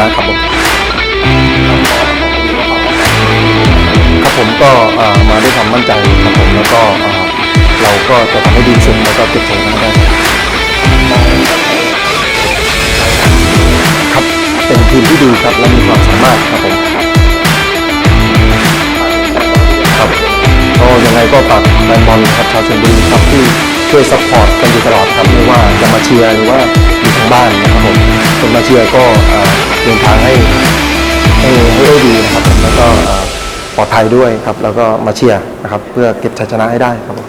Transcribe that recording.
แล้วครับผมครับผมก็มาด้วยความมั่นใจครับผมแล้วก็เราก็จะทำให้ดีสุดแล้วก็เก็บผลงานได้ครับเป็นทีมที่ดีครับและมีความสามารถครับผมครับก็ยังไงก็ฝากแฟนบอลครับชาวเชลบุรีครับที่ช่วยสปอร์ตกันอยู่ตลอดครับไม่ว่าจะมาเชียร์หรือว่าอยู่ทางบ้านนะครับผมคนมาเชียร์ก็ เดินทางให้ให้ให้ได้ดีนะครับผมแล้วก็ปลอดภัยด้วยครับแล้วก็มาเชียร์นะครับเพื่อเก็บชัยชนะให้ได้ครับผม